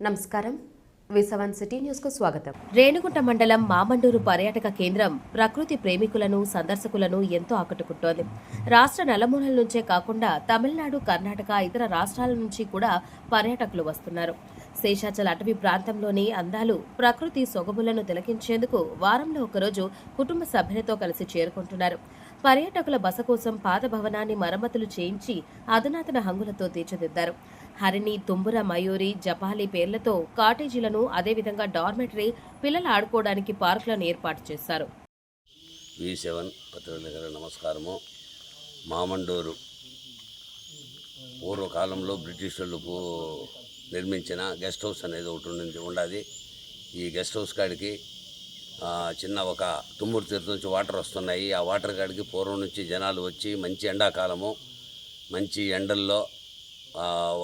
నమస్కారం. విసవన్ సిటీ న్యూస్కు స్వాగతం. రేణుగుంట మండలం మామండూరు పర్యాటక కేంద్రం ప్రకృతి ప్రేమికులను సందర్శకులను ఎంతో ఆకట్టుకుంటోంది. రాష్ట్ర నలుమూలల నుంచే కాకుండా తమిళనాడు కర్ణాటక ఇతర రాష్ట్రాల నుంచి కూడా పర్యాటకులు వస్తున్నారు. శేషాచల అటవీ ప్రాంతంలోని అందాలు ప్రకృతి సొగములను తిలకించేందుకు వారంలో ఒకరోజు కుటుంబ సభ్యులతో కలిసి చేరుకుంటున్నారు. పర్యాటకుల బస కోసం పాత భవనాన్ని మరమ్మతులు చేయించి అధునాతన హంగులతో తీర్చిదిద్దారు. హరిణి తుంబుర మయూరి జపాలి పేర్లతో కాటేజీలను అదేవిధంగా డార్మెటరీ పిల్లలు ఆడుకోవడానికి పార్కులను ఏర్పాటు చేశారు. వి సెవెన్ పత్రికల నమస్కారము. మామండూరు. పూర్వకాలంలో బ్రిటిష్ వాళ్ళు నిర్మించిన గెస్ట్ హౌస్ అనేది ఒకటి ఉండింది ఉండాది. ఈ గెస్ట్ హౌస్ కాడికి చిన్న ఒక తుమ్మూరు తీర్థం నుంచి వాటర్ వస్తున్నాయి. ఆ వాటర్ కాడికి పూర్వం నుంచి జనాలు వచ్చి మంచి ఎండాకాలము మంచి ఎండల్లో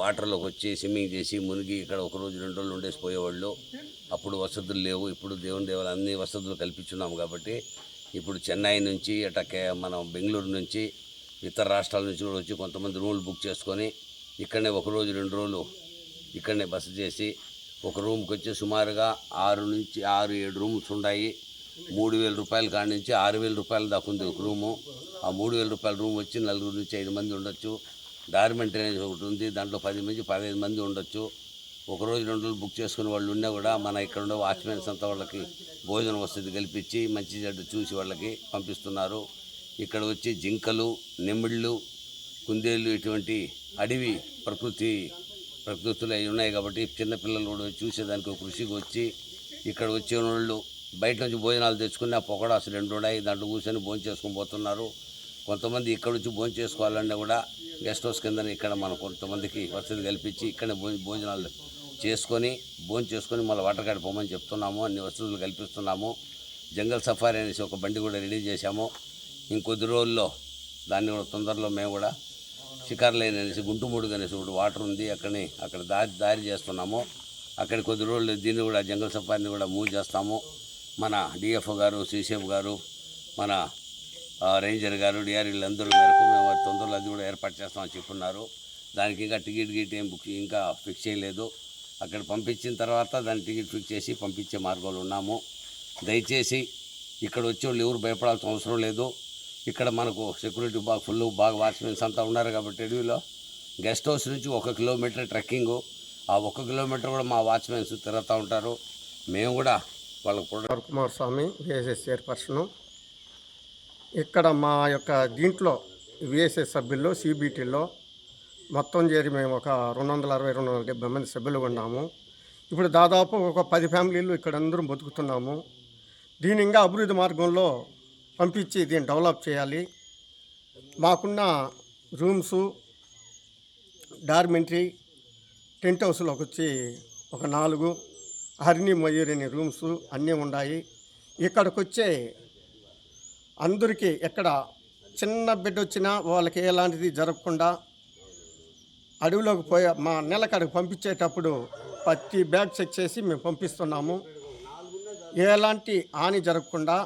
వాటర్లోకి వచ్చి స్విమ్మింగ్ చేసి మునిగి ఇక్కడ ఒక రోజు రెండు రోజులు ఉండేసి పోయేవాళ్ళు. అప్పుడు వసతులు లేవు. ఇప్పుడు దేవుని దేవులు అన్ని వసతులు కల్పించున్నాము కాబట్టి ఇప్పుడు చెన్నై నుంచి అటకే మనం బెంగళూరు నుంచి ఇతర రాష్ట్రాల నుంచి కూడా వచ్చి కొంతమంది రూములు బుక్ చేసుకొని ఇక్కడనే ఒక రోజు రెండు రోజులు ఇక్కడనే బస చేసి ఒక రూమ్కి వచ్చి సుమారుగా ఆరు నుంచి ఆరు ఏడు రూమ్స్ ఉన్నాయి మూడు వేల రూపాయల కాడి నుంచి ఆరు వేల రూపాయల దాకా ఉంది ఒక రూము. ఆ మూడు వేల రూపాయల రూమ్ వచ్చి నలుగురు నుంచి ఐదు మంది ఉండొచ్చు. డార్మెంటరీ అనేది ఒకటి ఉంది దాంట్లో పది మంది పదహైదు మంది ఉండొచ్చు. ఒక రోజు రెండు రోజులు బుక్ చేసుకునే వాళ్ళు ఉన్నా కూడా మన ఇక్కడ ఉండే వాచ్మెన్స్ అంతా వాళ్ళకి భోజనం వసతి కల్పించి మంచి చెడ్డ చూసి వాళ్ళకి పంపిస్తున్నారు. ఇక్కడ వచ్చి జింకలు నెమిళ్ళు కుందేళ్ళు ఇటువంటి అడవి ప్రకృతి ప్రకృతులు అవి ఉన్నాయి కాబట్టి చిన్నపిల్లలు కూడా చూసేదానికి ఒక కృషికి వచ్చి ఇక్కడ వచ్చే వాళ్ళు బయట నుంచి భోజనాలు తెచ్చుకుని ఆ పొగడాసు రెండు ఉన్నాయి దాంట్లో కూర్చొని భోజనం పోతున్నారు. కొంతమంది ఇక్కడ నుంచి భోజనం చేసుకోవాలన్నా కూడా గెస్ట్ హౌస్ కింద ఇక్కడ మనం కొంతమందికి వసతి కల్పించి ఇక్కడ భోజ భోజనాలు చేసుకొని భోజనం చేసుకొని మళ్ళీ వాటర్కాడ పోమని చెప్తున్నాము అన్ని వసతులు కల్పిస్తున్నాము. జంగల్ సఫారీ అనేసి ఒక బండి కూడా రెడీ చేశాము. ఇంకొద్ది రోజుల్లో దాన్ని కూడా తొందరలో మేము కూడా షికార్ లైన్ అనేసి గుంటుమూడు అనేసి ఒకటి వాటర్ ఉంది అక్కడిని అక్కడ దారి దారి చేస్తున్నాము. అక్కడ కొద్ది రోజులు దీన్ని కూడా జంగల్ సఫారీని కూడా మూవ్ చేస్తాము. మన డిఎఫ్ఓ గారు సిసిఎఫ్ గారు మన రేంజర్ గారు డిఆర్ఈలు అందరూ మేరకు మేము తొందరలో అది కూడా ఏర్పాటు చేస్తామని చెప్పున్నారు. దానికి ఇంకా టికెట్ గిట్ ఏం బుక్ ఇంకా ఫిక్స్ చేయలేదు. అక్కడ పంపించిన తర్వాత దాని టికెట్ ఫిక్స్ చేసి పంపించే మార్గంలో ఉన్నాము. దయచేసి ఇక్కడ వచ్చే వాళ్ళు ఎవరు భయపడాల్సిన అవసరం లేదు. ఇక్కడ మనకు సెక్యూరిటీ బాగా ఫుల్ బాగా వాచ్మెన్స్ అంతా ఉన్నారు కాబట్టి అడవిలో గెస్ట్ హౌస్ నుంచి ఒక కిలోమీటర్ ట్రెక్కింగ్. ఆ ఒక కిలోమీటర్ కూడా మా వాచ్మెన్స్ తిరుగుతూ ఉంటారు. మేము కూడా వాళ్ళకు కూడా కుమార్ స్వామి విఎస్ఎస్ చైర్పర్సను. ఇక్కడ మా యొక్క దీంట్లో విఎస్ఎస్ సభ్యుల్లో సిబిటీలో మొత్తం చేరి మేము ఒక రెండు వందల అరవై రెండు వందల డెబ్బై మంది సభ్యులు ఉన్నాము. ఇప్పుడు దాదాపు ఒక పది ఫ్యామిలీలు ఇక్కడ అందరం బతుకుతున్నాము. దీని ఇంకా అభివృద్ధి మార్గంలో పంపించి దీన్ని డెవలప్ చేయాలి. మాకున్న రూమ్స్ డార్మెంటరీ టెంట్ హౌస్లోకి వచ్చి ఒక నాలుగు హరిణి మయూరిని రూమ్స్ అన్నీ ఉన్నాయి. ఇక్కడికి వచ్చే అందరికీ ఎక్కడ చిన్న బిడ్డ వచ్చినా వాళ్ళకి ఎలాంటిది జరగకుండా అడవిలోకి పోయే మా నెలకడకు పంపించేటప్పుడు ప్రతి బ్యాగ్ చెక్ చేసి మేము పంపిస్తున్నాము. ఎలాంటి హాని జరగకుండా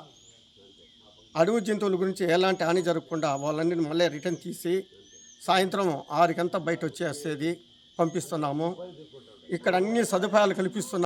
అడవి జంతువుల గురించి ఎలాంటి హాని జరగకుండా వాళ్ళని మళ్ళీ రిటర్న్ తీసి సాయంత్రం ఆరుకంతా బయట వచ్చేసేది పంపిస్తున్నాము. ఇక్కడ అన్ని సదుపాయాలు కల్పిస్తున్నాము